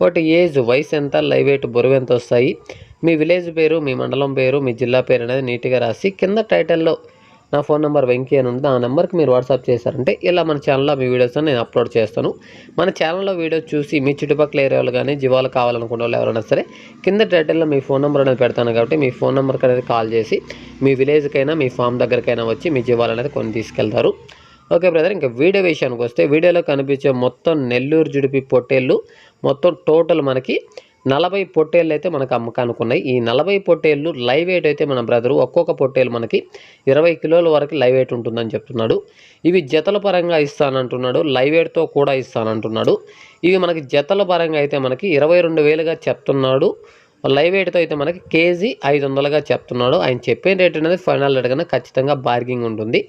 వాటి ఏజ్ వయసు ఎంత లైవ్ వెయిట్ బరువు ఎంత వస్తాయి? మీ విలేజ్ పేరు మీ మండలం పేరు మీ జిల్లా పేరు అనేది నీట్గా రాసి కింద టైటిల్లో నా ఫోన్ నెంబర్ వెంకీ అని ఉంది. ఆ నెంబర్కి మీరు వాట్సాప్ చేశారంటే ఇలా మన ఛానల్లో మీ వీడియోస్ నేను అప్లోడ్ చేస్తాను. మన ఛానల్లో వీడియోస్ చూసి మీ చుట్టుపక్కల ఏరియాలు కానీ జీవాలు కావాలనుకున్న వాళ్ళు ఎవరైనా సరే కింద టైటిల్లో మీ ఫోన్ నెంబర్ అనేది పెడతాను కాబట్టి మీ ఫోన్ నెంబర్కి అనేది కాల్ చేసి మీ విలేజ్కైనా మీ ఫామ్ దగ్గరకైనా వచ్చి మీ జీవాలు అనేది కొన్ని తీసుకెళ్తారు. ఓకే బ్రదర్ ఇంకా వీడియో విషయానికి వస్తే వీడియోలో కనిపించే మొత్తం నెల్లూరు జుడిపి పొట్టేళ్ళు మొత్తం టోటల్ మనకి నలభై పొట్టేళ్ళు అయితే మనకు అమ్మకానికి ఉన్నాయి ఈ నలభై పొట్టేళ్ళు లైవ్ వెయిట్ అయితే మన బ్రదరు ఒక్కొక్క పొట్టేలు మనకి ఇరవై కిలోల వరకు లైవ్ వెయిట్ ఉంటుందని చెప్తున్నాడు. ఇవి జతల పరంగా ఇస్తానంటున్నాడు లైవ్ వెయిట్తో కూడా ఇస్తానంటున్నాడు. ఇవి మనకి జతల పరంగా అయితే మనకి ఇరవై రెండు వేలుగా చెప్తున్నాడు. లైవ్ రేట్తో అయితే మనకి కేజీ ఐదు వందలుగా చెప్తున్నాడు. ఆయన చెప్పిన రేట్ అనేది ఫైనల్ రేట్ కన్నా ఖచ్చితంగా బార్గింగ్ ఉంటుంది.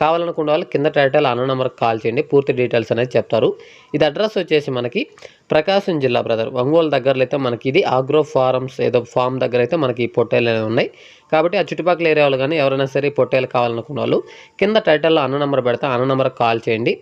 కావాలనుకున్న వాళ్ళు కింద టైటిల్ అన్న నెంబర్కి కాల్ చేయండి. పూర్తి డీటెయిల్స్ అనేది చెప్తారు. ఇది అడ్రస్ వచ్చేసి మనకి ప్రకాశం జిల్లా బ్రదర్ ఒంగోలు దగ్గరలో అయితే మనకి ఇది ఆగ్రో ఫారమ్స్ ఏదో ఫామ్ దగ్గర అయితే మనకి ఈ పొట్టేలు అనేవి ఉన్నాయి. కాబట్టి ఆ చుట్టుపక్కల ఏరియాలో కానీ ఎవరైనా సరే పొట్టేలు కావాలనుకున్న వాళ్ళు కింద టైటిల్లో అన్న నెంబర్ పెడితే అన్న నెంబర్కి కాల్ చేయండి.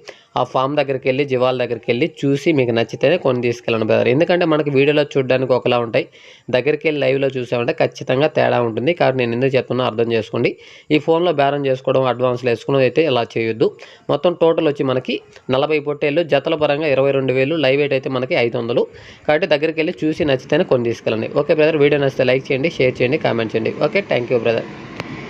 ఆ ఫామ్ దగ్గరికి వెళ్ళి జీవాల దగ్గరికి వెళ్ళి చూసి మీకు నచ్చితేనే కొన్ని తీసుకెళ్ళండి బ్రదర్. ఎందుకంటే మనకి వీడియోలో చూడడానికి ఒకలా ఉంటాయి. దగ్గరికి వెళ్ళి లైవ్లో చూసామంటే ఖచ్చితంగా తేడా ఉంటుంది. కాబట్టి నేను ఎందుకు చెప్తున్నా అర్థం చేసుకోండి. ఈ ఫోన్లో బేరం చేసుకోవడం అడ్వాన్స్లు వేసుకోవడం అయితే ఇలా చేయొద్దు. మొత్తం టోటల్ వచ్చి మనకి నలభై పొట్టేళ్ళు జతల పరంగా ఇరవై రెండు వేలు లైవ్ ఎయిట్ అయితే మనకి ఐదు వందలు. కాబట్టి దగ్గరికి వెళ్ళి చూసి నచ్చితేనే కొన్ని తీసుకెళ్ళండి. ఓకే బ్రదర్ వీడియో నచ్చితే లైక్ చేయండి షేర్ చేయండి కామెంట్ చేయండి. Okay thank you brother